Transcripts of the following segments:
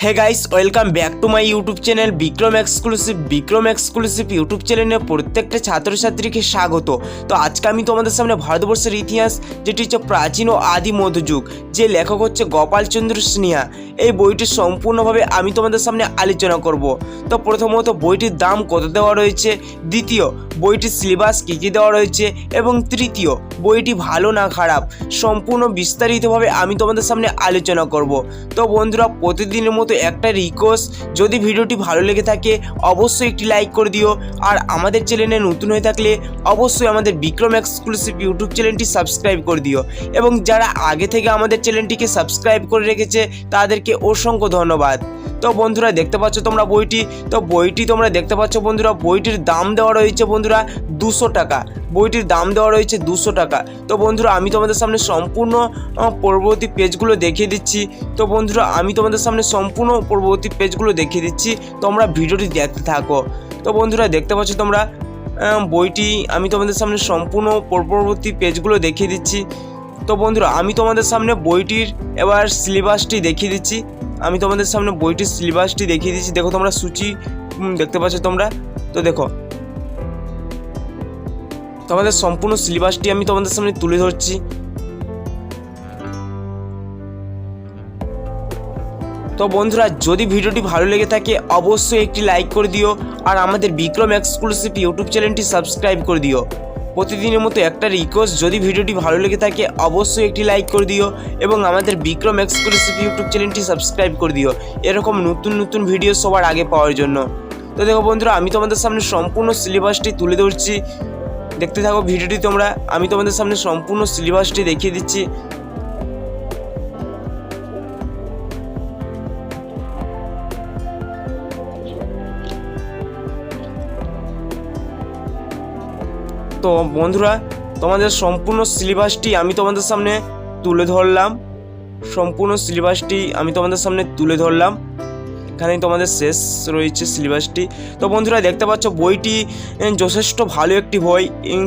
Hey guys welcome back to my YouTube channel Vikram exclusive Vikram exclusive YouTube চ্যানেলে প্রত্যেকটা ছাত্রছাত্রীকে স্বাগত। তো আজকে আমি তোমাদের সামনে ভারতবর্ষের ইতিহাস, যেটি হচ্ছে প্রাচীন ও আদি মধ্যযুগ যে লেখক হচ্ছে গোপালচন্দ্র স্নেহা। এই বইটি সম্পূর্ণভাবে আমি তোমাদের সামনে আলোচনা করব। তো প্রথমত বইটির দাম কত দেওয়া রয়েছে? দ্বিতীয়, বইটির সিলেবাস কী কী দেওয়া রয়েছে? এবং তৃতীয় বইটি ভালো না খারাপ, সম্পূর্ণ বিস্তারিতভাবে আমি তোমাদের সামনে আলোচনা করব। তো বন্ধুরা, প্রতিদিনের মতো একটা রিকোয়েস্ট যদি ভিডিওটি ভালো লেগে থাকে, অবশ্যই একটি লাইক করে দিও। আর আমাদের চ্যানেলে নতুন হয়ে থাকলে, অবশ্যই আমাদের বিক্রম এক্সক্লুসিভ ইউটিউব চ্যানেলটি সাবস্ক্রাইব করে দিও। এবং যারা আগে থেকে আমাদের চ্যানেলটিকে সাবস্ক্রাইব করে রেখেছে, তাদেরকে অসংখ্য ধন্যবাদ। তো বন্ধুরা দেখতে পাচ্ছ তোমরা বইটি? তো বইটি তোমরা দেখতে পাচ্ছ বন্ধুরা, বইটির দাম দেওয়া রয়েছে বন্ধুরা দুশো টাকা। বইটির দাম দেওয়া রয়েছে দুশো টাকা। তো বন্ধুরা, আমি তোমাদের সামনে সম্পূর্ণ পরবর্তী পেজগুলো দেখিয়ে দিচ্ছি। তো বন্ধুরা, আমি তোমাদের সামনে সম্পূর্ণ পরবর্তী পেজগুলো দেখিয়ে দিচ্ছি। তোমরা ভিডিওটি দেখতে থাকো। তো বন্ধুরা, দেখতে পাচ্ছ তোমরা বইটি আমি তোমাদের সামনে সম্পূর্ণ পরবর্তী পেজগুলো দেখিয়ে দিচ্ছি। তো বন্ধুরা, আমি তোমাদের সামনে বইটির এবার সিলেবাসটি দেখিয়ে দিচ্ছি। আমি তোমাদের সামনে বইটির সিলেবাসটি দেখিয়ে দিচ্ছি। দেখো তোমরা সূচি দেখতে পাচ্ছ তোমরা? তো দেখো, তোমাদের সম্পূর্ণ সিলেবাসটি আমি তোমাদের সামনে তুলে ধরছি। তো বন্ধুরা, যদি ভিডিওটি ভালো লেগে থাকে, অবশ্যই একটি লাইক করে দিও। আর আমাদের বিক্রম এক্সক্লুসিভ ইউটিউব চ্যানেলটি সাবস্ক্রাইব করে দিও। প্রতিদিনের মতো একটা রিকোয়েস্ট যদি ভিডিওটি ভালো লেগে থাকে, অবশ্যই একটি লাইক করে দিও এবং আমাদের বিক্রম এক্সক্লুসিভ ইউটিউব চ্যানেলটি সাবস্ক্রাইব করে দিও। এরকম নতুন নতুন ভিডিও সবার আগে পাওয়ার জন্য। তো দেখো বন্ধুরা, আমি তোমাদের সামনে সম্পূর্ণ সিলেবাসটি তুলে ধরছি। দেখতে থাকো ভিডিওটি তোমরা। আমি তোমাদের সামনে সম্পূর্ণ সিলেবাসটি দেখিয়ে দিচ্ছি। তো বন্ধুরা, তোমাদের সম্পূর্ণ সিলেবাসটি আমি তোমাদের সামনে তুলে ধরলাম। সম্পূর্ণ সিলেবাসটি আমি তোমাদের সামনে তুলে ধরলাম। এখানেই তোমাদের শেষ রয়েছে সিলেবাসটি তো বন্ধুরা, দেখতে পাচ্ছ, বইটি যথেষ্ট ভালো একটি বই।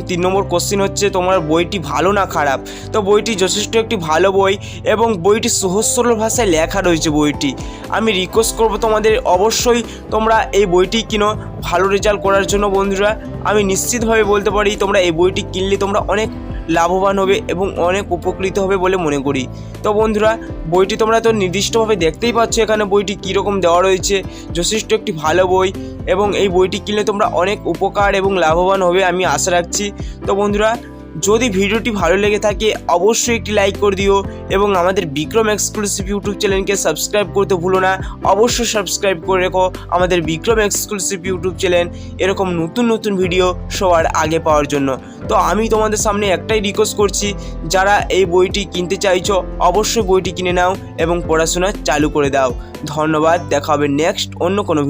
তিন নম্বর কোশ্চিন হচ্ছে, তোমার বইটি ভালো না খারাপ? তো বইটি যথেষ্ট একটি ভালো বই এবং বইটি সহজ সরল ভাষায় লেখা রয়েছে বইটি। আমি রিকোয়েস্ট করব তোমাদের, অবশ্যই তোমরা এই বইটি কিনো ভালো রেজাল্ট করার জন্য বন্ধুরা। আমি নিশ্চিতভাবে বলতে পারি, তোমরা এই বইটি কিনলে তোমরা অনেক লাভবান হবে এবং অনেক উপকৃত হবে বলে মনে করি। তো বন্ধুরা, বইটি তোমরা তো নির্দিষ্টভাবে দেখতেই পাচ্ছ এখানে বইটি কীরকম দেওয়া রয়েছে। যথেষ্ট একটি ভালো বই এবং এই বইটি কিনলে তোমরা অনেক উপকার এবং লাভবান হবে আমি আশা রাখছি। তো বন্ধুরা যদি ভিডিওটি ভালো লেগে থাকে, অবশ্যই একটি লাইক করে দিও এবং আমাদের বিক্রম এক্সক্লুসিভ ইউটিউব চ্যানেলকে সাবস্ক্রাইব করতে ভুলো না। অবশ্যই সাবস্ক্রাইব করে রেখো আমাদের বিক্রম এক্সক্লুসিভ ইউটিউব চ্যানেল এরকম নতুন নতুন ভিডিও সবার আগে পাওয়ার জন্য। তো আমি তোমাদের সামনে একটাই রিকোয়েস্ট করছি, যারা এই বইটি কিনতে চাইছো, অবশ্যই বইটি কিনে নাও এবং পড়াশোনা চালু করে দাও। ধন্যবাদ, দেখা হবে নেক্সট অন্য কোনো